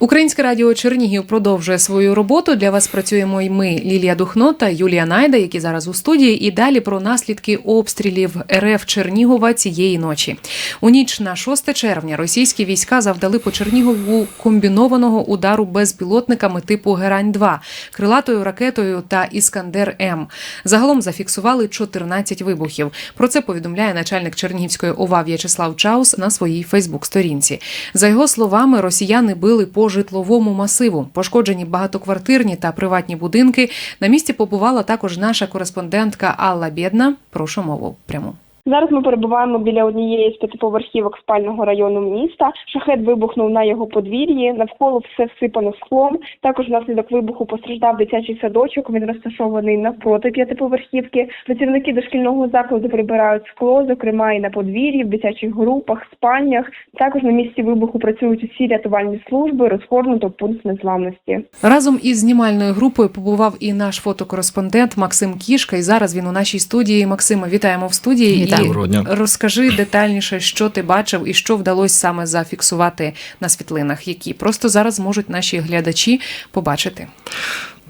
Українське радіо Чернігів продовжує свою роботу. Для вас працюємо і ми, Лілія Духно та Юлія Найда, які зараз у студії. І далі про наслідки обстрілів РФ Чернігова цієї ночі. У ніч на 6 червня російські війська завдали по Чернігову комбінованого удару безпілотниками типу Герань 2 крилатою ракетою та Іскандер М. Загалом зафіксували 14 вибухів. Про це повідомляє начальник Чернігівської ОВА В'ячеслав Чаус на своїй Фейсбук-сторінці. За його словами, росіяни били по житловому масиву. Пошкоджені багатоквартирні та приватні будинки. На місці побувала також наша кореспондентка Алла Бєдна. Прошу мову пряму. Зараз ми перебуваємо біля однієї з п'ятиповерхівок спального району міста. Шахет вибухнув на його подвір'ї. Навколо все всипано склом. Також внаслідок вибуху постраждав дитячий садочок. Він розташований навпроти п'ятиповерхівки. Працівники дошкільного закладу прибирають скло, зокрема і на подвір'ї, в дитячих групах, спальнях. Також на місці вибуху працюють усі рятувальні служби, розгорнуто пункт незламності. Разом із знімальною групою побував і наш фотокореспондент Максим Кішка. І зараз він у нашій студії. Максима, вітаємо в студії. Вітаю. Доброго дня. розкажи детальніше, що ти бачив і що вдалося саме зафіксувати на світлинах, які просто зараз можуть наші глядачі побачити.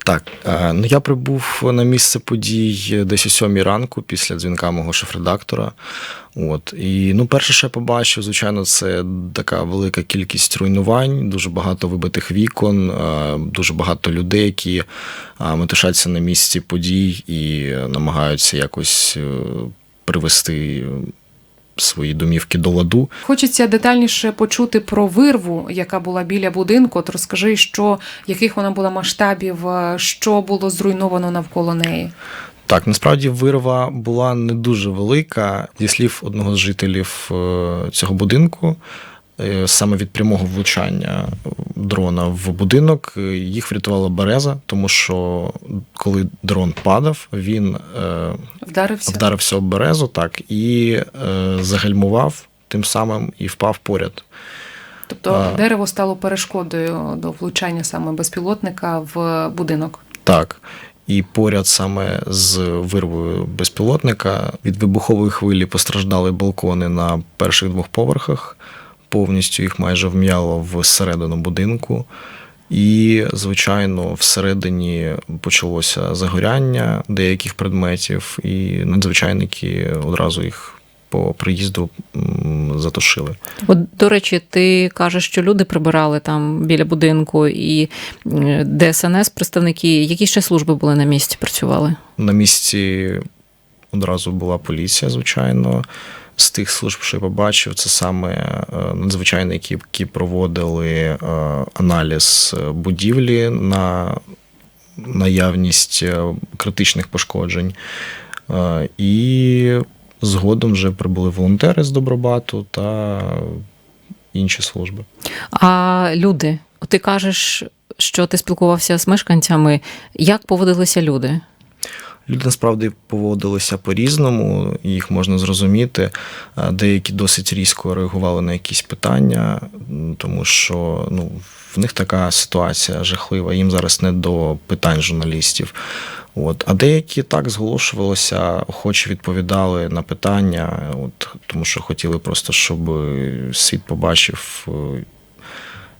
Так, е, ну я прибув на місце подій десь о сьомій ранку після дзвінка мого шеф-редактора. От і ну, перше, що я побачив, звичайно, це така велика кількість руйнувань, дуже багато вибитих вікон, е, дуже багато людей, які е, метушаться на місці подій і намагаються якось привести свої домівки до ладу. Хочеться детальніше почути про вирву, яка була біля будинку. От розкажи, що яких вона була масштабів, е, що було зруйновано навколо неї. Так, насправді вирва була не дуже велика. Зі слів одного з жителів е, цього будинку, е, саме від прямого влучання дрона в будинок, е, їх врятувала береза, тому що коли дрон падав, він е, Вдарився. вдарився об березу, так, і е, загальмував тим самим і впав поряд. Тобто А. дерево стало перешкодою до влучання саме безпілотника в будинок. Так. І поряд саме з вирвою безпілотника від вибухової хвилі постраждали балкони на перших двох поверхах. Повністю їх майже вм'яло всередину будинку. І, звичайно, всередині почалося загоряння деяких предметів, і надзвичайники одразу їх по приїзду затушили. От, до речі, ти кажеш, що люди прибирали там біля будинку і ДСНС, представники, які ще служби були на місці, працювали? На місці одразу була поліція, звичайно. З тих служб, що я побачив, це саме е, надзвичайники, які проводили е, аналіз будівлі на наявність е, критичних пошкоджень. Е, І згодом вже прибули волонтери з Добробату та інші служби. А люди, ти кажеш, що ти спілкувався з мешканцями. Як поводилися люди? Люди насправді поводилися по-різному, їх можна зрозуміти. Е, Деякі досить різко реагували на якісь питання, тому що ну, в них така ситуація жахлива, їм зараз не до питань журналістів. От. А деякі так зголошувалися, охоче відповідали на питання, от, тому що хотіли просто, щоб світ побачив, е,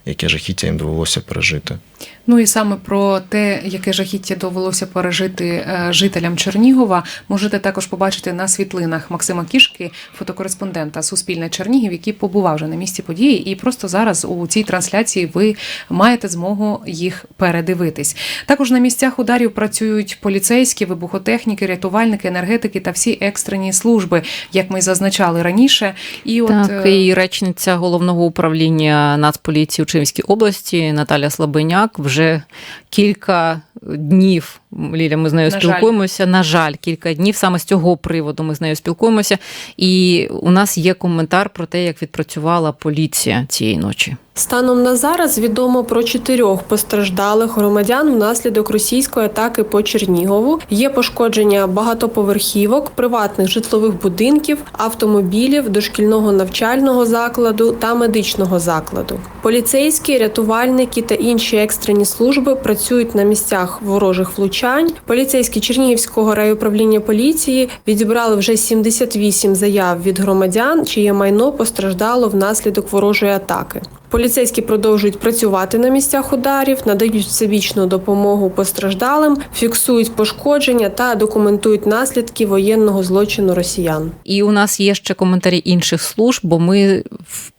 яке жахіття їм довелося пережити. Ну і саме про те, яке жахіття довелося пережити е, жителям Чернігова, можете також побачити на світлинах Максима Кішки, фотокореспондента Суспільне Чернігів, який побував вже на місці події, і просто зараз у цій трансляції ви маєте змогу їх передивитись. Також на місцях ударів працюють поліцейські, вибухотехніки, рятувальники, енергетики та всі екстрені служби, як ми зазначали раніше. І от так, е, і речниця головного управління Нацполіції у області Наталя Слабиняк вже кілька днів. Ліля, ми з нею На жаль. спілкуємося. На жаль, кілька днів саме з цього приводу ми з нею спілкуємося. І у нас є коментар про те, як відпрацювала поліція цієї ночі. Станом на зараз відомо про чотирьох постраждалих громадян внаслідок російської атаки по Чернігову. Є пошкодження багатоповерхівок, приватних житлових будинків, автомобілів, дошкільного навчального закладу та медичного закладу. Поліцейські, рятувальники та інші екстрені служби працюють на місцях ворожих влучань. Поліцейські Чернігівського райуправління поліції відібрали вже 78 заяв від громадян, чиє майно постраждало внаслідок ворожої атаки. Поліцейські продовжують працювати на місцях ударів, надають всебічну допомогу постраждалим, фіксують пошкодження та документують наслідки воєнного злочину росіян. І у нас є ще коментарі інших служб, бо ми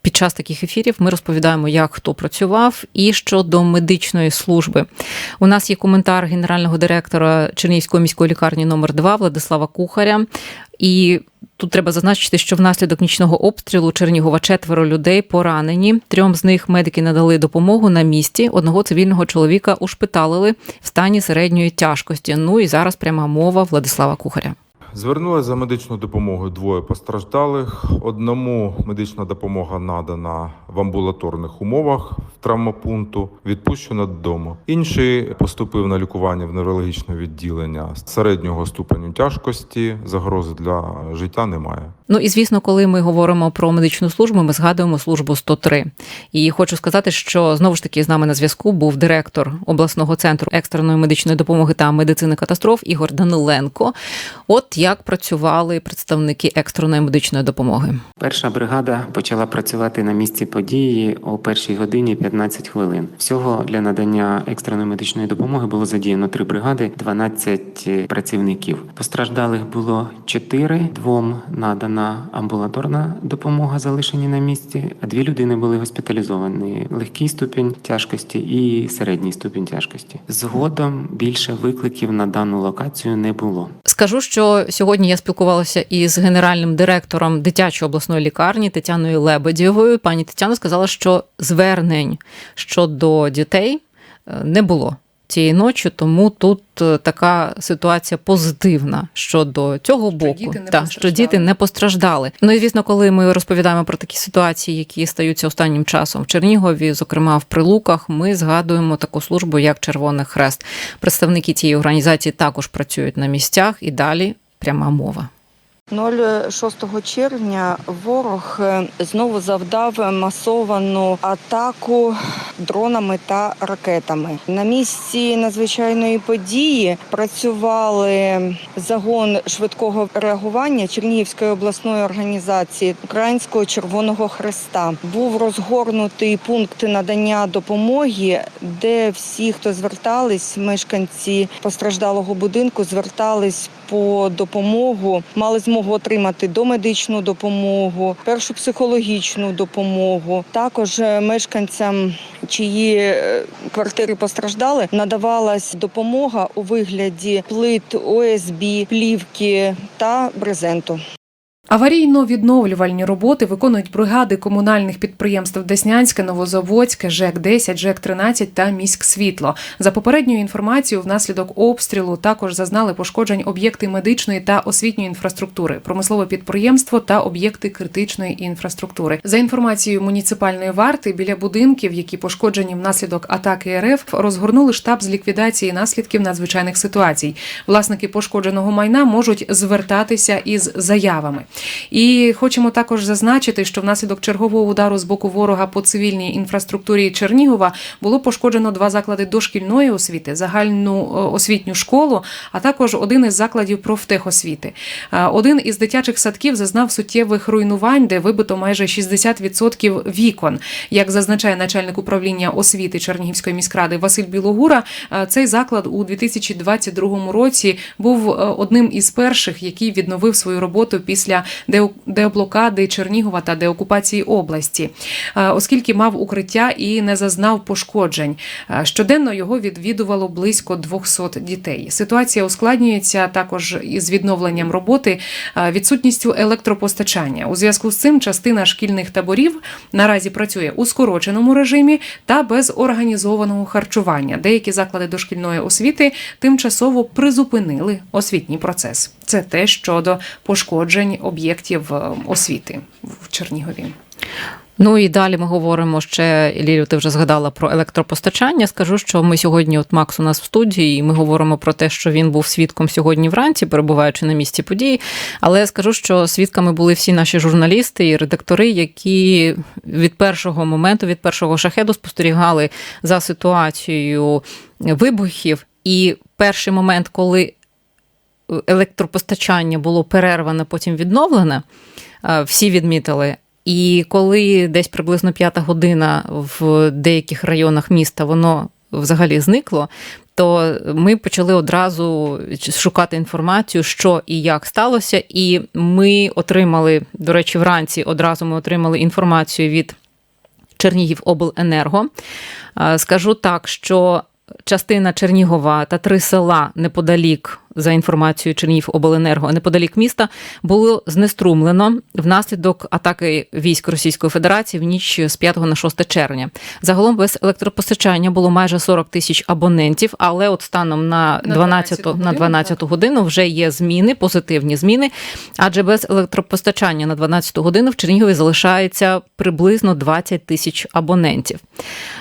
під час таких ефірів ми розповідаємо, як хто працював, і щодо медичної служби. У нас є коментар генерального директора Чернігівської міської лікарні номер 2 Владислава Кухаря. І тут треба зазначити, що внаслідок нічного обстрілу Чернігова четверо людей поранені. Трьом з них медики надали допомогу на місці. Одного цивільного чоловіка ушпиталили в стані середньої тяжкості. Ну і зараз пряма мова Владислава Кухаря. Звернулися за медичною допомогою двоє постраждалих. Одному медична допомога надана в амбулаторних умовах в травмопункту, відпущено додому. Інший поступив на лікування в неврологічне відділення середнього ступеню тяжкості. Загрози для життя немає. Ну і звісно, коли ми говоримо про медичну службу, ми згадуємо службу 103. І хочу сказати, що знову ж таки з нами на зв'язку був директор обласного центру екстреної медичної допомоги та медицини катастроф Ігор Даниленко. От як працювали представники екстреної медичної допомоги. Перша бригада почала працювати на місці події о першій годині 15 хвилин. Всього для надання екстреної медичної допомоги було задіяно три бригади, 12 працівників. Постраждалих було 4, двом надана амбулаторна допомога, залишені на місці, а дві людини були госпіталізовані. Легкий ступінь тяжкості і середній ступінь тяжкості. Згодом більше викликів на дану локацію не було. Скажу, що сьогодні я спілкувалася із генеральним директором дитячої обласної лікарні Тетяною Лебедєвою. Пані Тетяна сказала, що звернень щодо дітей е, не було цієї ночі, тому тут е, така ситуація позитивна щодо цього боку, діти не Та, що діти не постраждали. Ну і звісно, коли ми розповідаємо про такі ситуації, які стаються останнім часом в Чернігові, зокрема в Прилуках, ми згадуємо таку службу, як Червоний Хрест. Представники цієї організації також працюють на місцях і далі пряма мова. 06 червня ворог е, знову завдав масовану атаку дронами та ракетами. На місці надзвичайної події працювали загон швидкого реагування Чернігівської обласної організації Українського Червоного Хреста. Був розгорнутий пункт надання допомоги, де всі, хто звертались, мешканці постраждалого будинку, звертались по допомогу, мали змогу отримати домедичну допомогу, першу психологічну допомогу. Також е, мешканцям, чиї е, квартири постраждали, надавалась допомога у вигляді плит ОСБ, плівки та брезенту. Аварійно-відновлювальні роботи виконують бригади комунальних підприємств Деснянське, Новозаводське, ЖЕК 10, ЖЕК 13 та Міськсвітло. За попередньою інформацією, внаслідок обстрілу також зазнали пошкоджень об'єкти медичної та освітньої інфраструктури, промислове підприємство та об'єкти критичної інфраструктури. За інформацією муніципальної варти, біля будинків, які пошкоджені внаслідок атаки РФ, розгорнули штаб з ліквідації наслідків надзвичайних ситуацій. Власники пошкодженого майна можуть звертатися із заявами. І хочемо також зазначити, що внаслідок чергового удару з боку ворога по цивільній інфраструктурі Чернігова було пошкоджено два заклади дошкільної освіти, загальну е, освітню школу, а також один із закладів профтехосвіти. Е, Один із дитячих садків зазнав суттєвих руйнувань, де вибито майже 60% вікон. Як зазначає начальник управління освіти Чернігівської міськради Василь Білогура, е, цей заклад у 2022 році був одним із перших, який відновив свою роботу після деоблокади Чернігова та деокупації області, е, оскільки мав укриття і не зазнав пошкоджень. Е, Щоденно його відвідувало близько 200 дітей. Ситуація ускладнюється також із відновленням роботи, е, відсутністю електропостачання. У зв'язку з цим частина шкільних таборів наразі працює у скороченому режимі та без організованого харчування. Деякі заклади дошкільної освіти тимчасово призупинили освітній процес. Це те щодо пошкоджень об'єктів е, освіти в Чернігові. Ну і далі ми говоримо ще, Лілю, ти вже згадала про електропостачання. Скажу, що ми сьогодні, от Макс у нас в студії, і ми говоримо про те, що він був свідком сьогодні вранці, перебуваючи на місці події. Але скажу, що свідками були всі наші журналісти і редактори, які від першого моменту, від першого шахеду спостерігали за ситуацією вибухів. І перший момент, коли електропостачання було перерване, потім відновлене, е, всі відмітили І коли десь приблизно п'ята година в деяких районах міста воно взагалі зникло, то ми почали одразу шукати інформацію, що і як сталося. І ми отримали, до речі, вранці одразу ми отримали інформацію від Чернігівобленерго. Е, Скажу так, що частина Чернігова та три села неподалік, за інформацією Чернігівобленерго, неподалік міста, було знеструмлено внаслідок атаки військ Російської Федерації в ніч з 5 на 6 червня. Загалом без електропостачання було майже 40 тисяч абонентів, але от станом на На 12, 12 на 12 годину вже є зміни, позитивні зміни. Адже без електропостачання на 12 годину в Чернігові залишається приблизно 20 тисяч абонентів.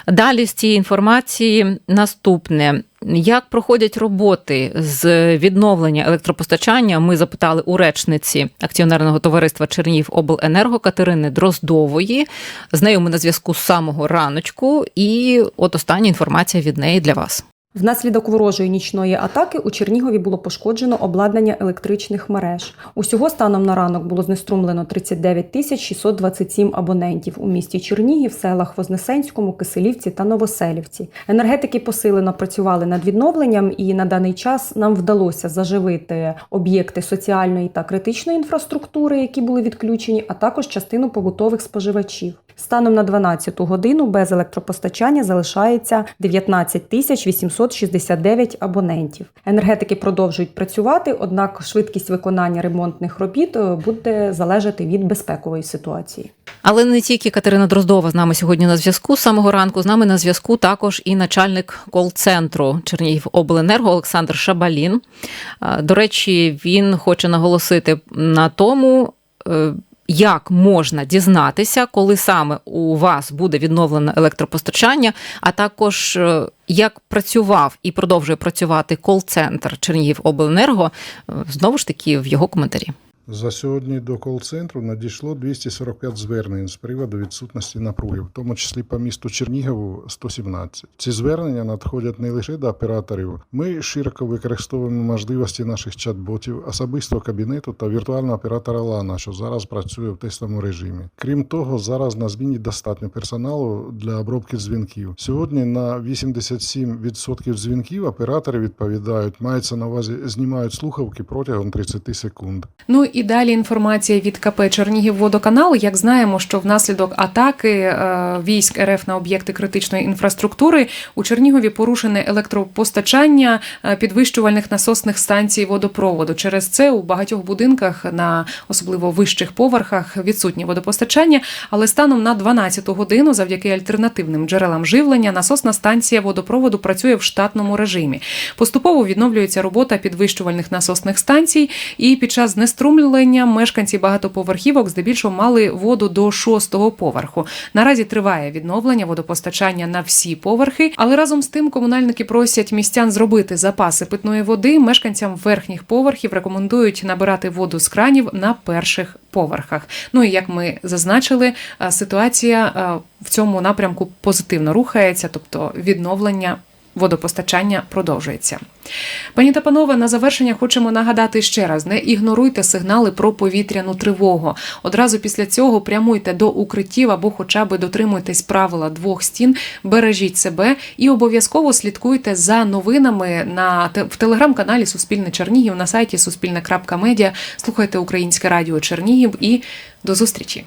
Далі з цієї інформації наступне. Як проходять роботи з відновлення електропостачання? Ми запитали у речниці акціонерного товариства Чернігівобленерго Катерини Дроздової. З нею ми на зв'язку з самого раночку. І от остання інформація від неї для вас. Внаслідок ворожої нічної атаки у Чернігові було пошкоджено обладнання електричних мереж. Усього станом на ранок було знеструмлено 39 тисяч 627 абонентів у місті Чернігів, селах Вознесенському, Киселівці та Новоселівці. Енергетики посилено працювали над відновленням, і на даний час нам вдалося заживити об'єкти соціальної та критичної інфраструктури, які були відключені, а також частину побутових споживачів. Станом на 12 годину без електропостачання залишається 19 тисяч 869 абонентів. Енергетики продовжують працювати, однак швидкість виконання ремонтних робіт е, буде залежати від безпекової ситуації. Але не тільки Катерина Дроздова з нами сьогодні на зв'язку. З самого ранку з нами на зв'язку також і начальник кол-центру Чернігівобленерго Олександр Шабалін. До речі, він хоче наголосити на тому. Е, Як можна дізнатися, коли саме у вас буде відновлено електропостачання, а також е, як працював і продовжує працювати кол-центр Чернігів Обленерго, знову ж таки в його коментарі. За сьогодні до кол-центру надійшло 245 звернень з приводу відсутності напруги, в тому числі по місту Чернігову 117. Ці звернення надходять не лише до операторів. Ми широко використовуємо можливості наших чат-ботів, особистого кабінету та віртуального оператора Лана, що зараз працює в тестовому режимі. Крім того, зараз на зміні достатньо персоналу для обробки дзвінків. Сьогодні на 87% дзвінків оператори відповідають, мається на увазі, знімають слухавки протягом 30 секунд. Ну і далі інформація від КП Чернігівводоканал. Як знаємо, що внаслідок атаки е, військ РФ на об'єкти критичної інфраструктури у Чернігові порушене електропостачання е, підвищувальних насосних станцій водопроводу. Через це у багатьох будинках на особливо вищих поверхах відсутнє водопостачання. Але станом на 12 годину, завдяки альтернативним джерелам живлення, насосна станція водопроводу працює в штатному режимі. Поступово відновлюється робота підвищувальних насосних станцій, і під час знеструмлення мешканці багатоповерхівок здебільшого мали воду до шостого поверху. Наразі триває відновлення водопостачання на всі поверхи, але разом з тим комунальники просять містян зробити запаси питної води. Мешканцям верхніх поверхів рекомендують набирати воду з кранів на перших поверхах. Ну і як ми зазначили, е, ситуація е, в цьому напрямку позитивно рухається, тобто відновлення водопостачання продовжується. Пані та панове, на завершення хочемо нагадати ще раз: не ігноруйте сигнали про повітряну тривогу. Одразу після цього прямуйте до укриттів або хоча б дотримуйтесь правила двох стін, бережіть себе і обов'язково слідкуйте за новинами на в телеграм-каналі Суспільне Чернігів на сайті Суспільне.Медіа. Слухайте Українське Радіо Чернігів і до зустрічі.